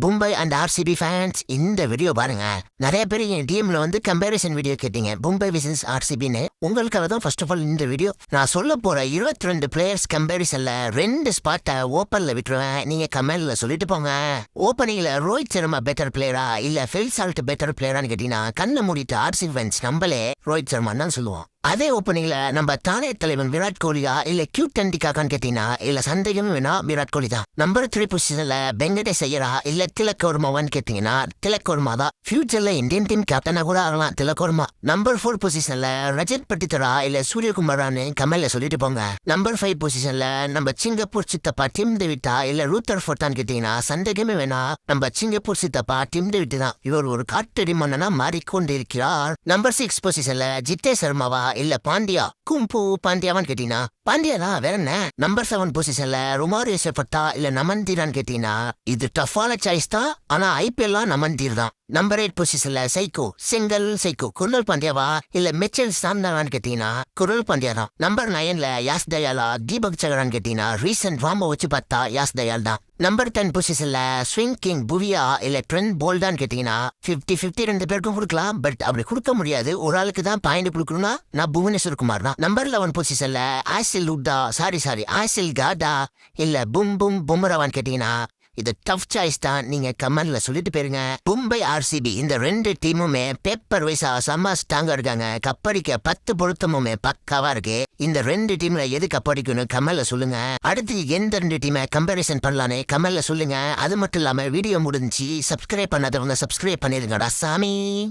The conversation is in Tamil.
மும்பை அண்ட் ஆர்சிபி ஃபேன்ஸ் இந்த வீடியோ பாருங்க. நிறைய பேர் என் டீம்ல வந்து கம்பேரிசன் வீடியோ கேட்டீங்க. மும்பை விசன்ஸ் ஆர்சிபின்னு உங்களுக்காக தான் ஃபர்ஸ்ட் ஆஃப் ஆல் இந்த வீடியோ நான் சொல்ல போற இருபத்தி ரெண்டு பிளேயர்ஸ் கம்பேரிசன்ல ரெண்டு ஸ்பாட்டை ஓப்பன்ல விட்டுருவேன். நீங்க கமெண்ட்ல சொல்லிட்டு போங்க. ஓப்பனிங்ல ரோஹித் சர்மா பெட்டர் பிளேயரா இல்ல ஃபில் சால்ட் பெட்டர் பிளேயரான்னு கேட்டீங்கன்னா கண்ணை மூடிட்டு ஆர்சிபி ஃபேன்ஸ் நம்மளே ரோஹித் சர்மா தான் சொல்லுவோம். அதே ஓப்பனிங்ல நம்ம தானே தலைவன் விராட் கோலியா இல்ல கியூட் டண்டிகாக்கான்னு கேட்டீங்கன்னா இல்ல சந்தேகமே வேணா விராட் கோலி தான். நம்பர் த்ரீ பொசிஷன்ல வெங்கடேஷ் ஐயரா இல்ல திலக்கோர்மாவான்னு கேட்டீங்கன்னா திலக்கோர்மா தான். ஃபியூச்சர்ல இந்தியன் டீம் கேப்டனா கூட ஆகலாம் திலக்கோர்மா நம்பர் ஃபோர் பொசிஷன்ல ரஜத் பட்டித்தரா இல்ல சூரியகுமாரான்னு கமல்ல சொல்லிட்டு போங்க. நம்பர் ஃபைவ் பொசிஷன்ல நம்ம சிங்கப்பூர் சித்தப்பா டிம் டேவிட்டா இல்ல ரூத்தர் ஃபோர்டான்னு கேட்டீங்கன்னா சந்தேகமே வேணா நம்ம சிங்கப்பூர் சித்தப்பா டிம் டேவிட் தான். இவர் ஒரு காட்டடி மன்னனா மாறிக்கொண்டிருக்கிறார். நம்பர் சிக்ஸ் பொசிஷன்ல ஜித்தே சர்மாவா இல்ல பாண்டியா. கும்பு பாண்டியாவான்னு கேட்டீங்கன்னா பாண்டியா தான் வேற என்ன? நம்பர் செவன் பொசிஷன்ல ருமாரியோ செஃபட்டா இல்ல நமந்தீரான்னு கேட்டீங்கன்னா இது டஃபான சாய்ஸ் தான் ஆனா ஐபிஎல்லாம் நமந்தீர் தான். நம்பர் எயிட் பொசிஷன்ல சைக்கோ சிங்கல் சைக்கோ குரல் பாண்டியாவா இல்ல மிச்சல் சாம்தாவான்னு கேட்டீங்கன்னா குரல் பாண்டியா தான் நம்பர் நைன்ல யாஸ் தயாலா தீபக் சகரான்னு கேட்டீங்கன்னா ரீசன்ட் ராம வச்சு பார்த்தா யாஸ் தயால் தான். நம்பர் டென் பொசிஷன்ல ஸ்விங் கிங் புவியா இல்ல ட்ரெண்ட் போல்டான்னு கேட்டீங்கன்னா பிப்டி பிப்டி ரெண்டு பேருக்கும் கொடுக்கலாம் பட் அப்படி கொடுக்க முடியாது. ஒரு ஆளுக்கு தான் பாயிண்ட் கொடுக்கணும்னா நான் புவனேஸ்வர் குமார் தான். நம்பர் லெவன் பொசிஷன்ல ஆசில் உட்டா சாரி சாரி ஆசில் காடா இல்ல பும் பும் பும்ரவான்னு கேட்டீங்கன்னா இது டஃப் சாய்ஸ் தான். நீங்க கமெண்ட்ல சொல்லிட்டு போயிருங்க. மும்பை ஆர்சிபி இந்த ரெண்டு டீமுமே பேப்பர் வைஸா செம்ம ஸ்ட்ராங்கா இருக்காங்க. கப்படிக்க பத்து பொருத்தமுமே பக்காவா இருக்கு. இந்த ரெண்டு டீம்ல எது கப்படிக்கணும் கமல்ல சொல்லுங்க. அடுத்து எந்த ரெண்டு டீமை கம்பேரிசன் பண்ணலான்னு கமல்ல சொல்லுங்க. அது மட்டும் இல்லாம வீடியோ முடிஞ்சு சப்ஸ்கிரைப் பண்ணாதவங்க சப்ஸ்கிரைப் பண்ணிருங்கடா சாமி.